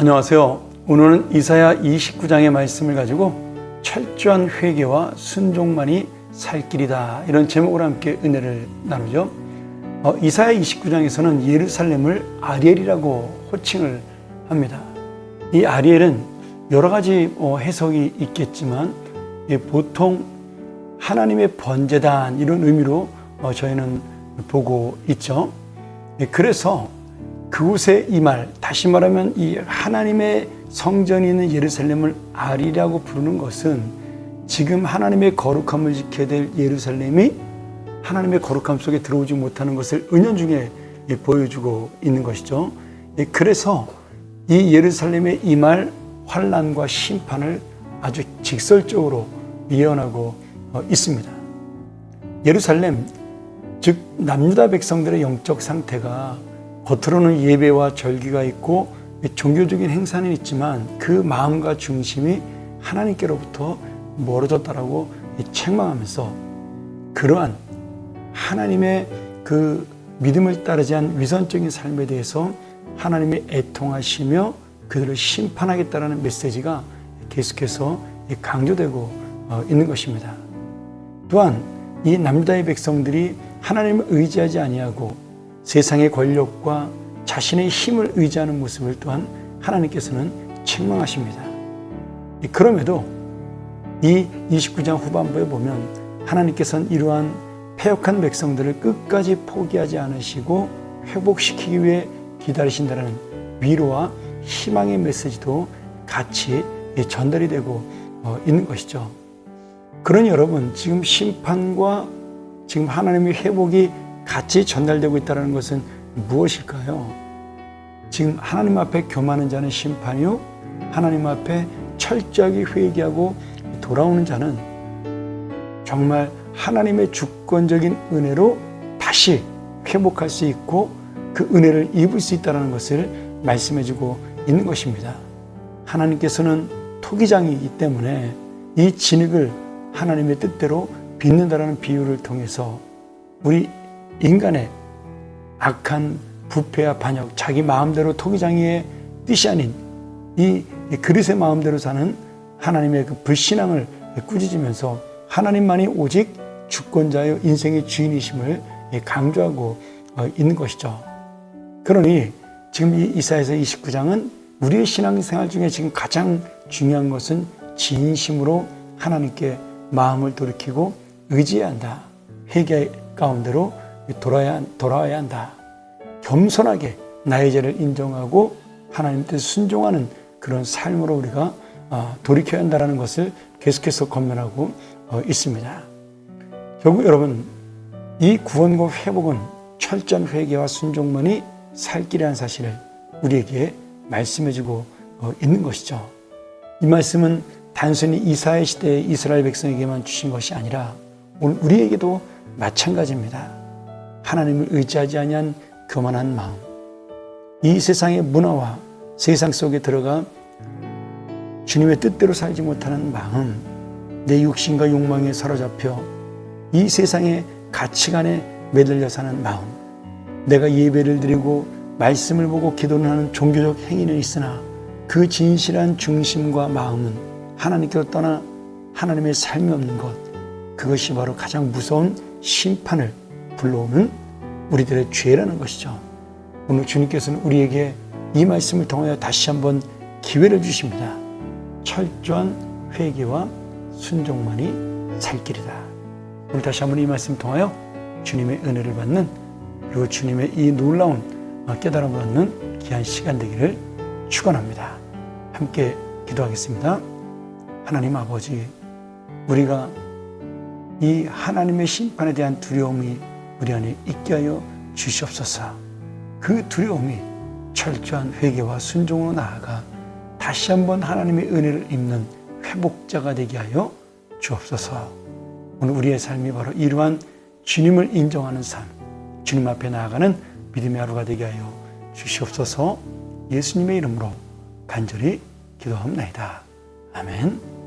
안녕하세요. 오늘은 이사야 29장의 말씀을 가지고 철저한 회개와 순종만이 살 길이다. 이런 제목으로 함께 은혜를 나누죠. 어, 이사야 29장에서는 예루살렘을 아리엘이라고 호칭을 합니다. 이 아리엘은 여러 가지 어, 해석이 있겠지만 예, 보통 하나님의 번제단 이런 의미로 어, 저희는 보고 있죠. 예, 그래서 그곳에 이 말, 다시 말하면 이 하나님의 성전이 있는 예루살렘을 아리라고 부르는 것은 지금 하나님의 거룩함을 지켜야 될 예루살렘이 하나님의 거룩함 속에 들어오지 못하는 것을 은연중에 예, 보여주고 있는 것이죠. 예, 그래서 이 예루살렘의 이말 환란과 심판을 아주 직설적으로 예언하고 어, 있습니다. 예루살렘, 즉 남유다 백성들의 영적 상태가 겉으로는 예배와 절기가 있고 종교적인 행사는 있지만 그 마음과 중심이 하나님께로부터 멀어졌다라고 책망하면서 그러한 하나님의 그 믿음을 따르지 않은 위선적인 삶에 대해서 하나님이 애통하시며 그들을 심판하겠다라는 메시지가 계속해서 강조되고 어, 있는 것입니다. 또한 이 남자의 백성들이 하나님을 의지하지 아니하고 세상의 권력과 자신의 힘을 의지하는 모습을 또한 하나님께서는 책망하십니다. 그럼에도 이 29장 후반부에 보면 하나님께서는 이러한 패역한 백성들을 끝까지 포기하지 않으시고 회복시키기 위해 기다리신다는 위로와 희망의 메시지도 같이 전달이 되고 어, 있는 것이죠. 그러니 여러분, 지금 심판과 지금 하나님의 회복이 같이 전달되고 있다는 것은 무엇일까요? 지금 하나님 앞에 교만한 자는 심판이요. 하나님 앞에 철저하게 회개하고 돌아오는 자는 정말 하나님의 주권적인 은혜로 다시 회복할 수 있고 그 은혜를 입을 수 있다는 것을 말씀해 주고 있는 것입니다. 하나님께서는 토기장이기 때문에 이 진흙을 하나님의 뜻대로 빚는다라는 비유를 통해서 우리 인간의 악한 부패와 반역, 자기 마음대로 토기장이의 뜻이 아닌 이 그릇의 마음대로 사는 하나님의 그 불신앙을 꾸짖으면서 하나님만이 오직 주권자여 인생의 주인이심을 강조하고 어, 있는 것이죠. 그러니 지금 이 이사에서 29장은 우리의 신앙생활 중에 지금 가장 중요한 것은 진심으로 하나님께 마음을 돌이키고 의지해야 한다. 회개 가운데로 돌아야, 돌아와야 한다. 겸손하게 나의 죄를 인정하고 하나님 뜻 순종하는 그런 삶으로 우리가 어, 돌이켜야 한다는 것을 계속해서 권면하고 어, 있습니다. 결국 여러분 이 구원과 회복은 철저한 회개와 순종만이 살 길이라는 사실을 우리에게 말씀해주고 어, 있는 것이죠. 이 말씀은 단순히 이사의 시대의 이스라엘 백성에게만 주신 것이 아니라 오늘 우리에게도 마찬가지입니다. 하나님을 의지하지 아니한 교만한 마음, 이 세상의 문화와 세상 속에 들어가 주님의 뜻대로 살지 못하는 마음, 내 육신과 욕망에 사로잡혀 이 세상의 가치관에 매달려 사는 마음, 내가 예배를 드리고 말씀을 보고 기도를 하는 종교적 행위는 있으나 그 진실한 중심과 마음은 하나님께로 떠나 하나님의 삶이 없는 것, 그것이 바로 가장 무서운 심판을 불러오는 우리들의 죄라는 것이죠. 오늘 주님께서는 우리에게 이 말씀을 통하여 다시 한번 기회를 주십니다. 철저한 회개와 순종만이 살 길이다. 오늘 다시 한번 이 말씀 통하여 주님의 은혜를 받는 그리고 주님의 이 놀라운 깨달음을 얻는 귀한 시간 되기를 축원합니다. 함께 기도하겠습니다. 하나님 아버지, 우리가 이 하나님의 심판에 대한 두려움이 우리 안에 있게 하여 주시옵소서. 그 두려움이 철저한 회개와 순종으로 나아가 다시 한번 하나님의 은혜를 입는 회복자가 되게 하여 주옵소서. 오늘 우리의 삶이 바로 이러한 주님을 인정하는 삶, 주님 앞에 나아가는 믿음의 하루가 되게 하여 주시옵소서. 예수님의 이름으로 간절히 기도합니다. 아멘.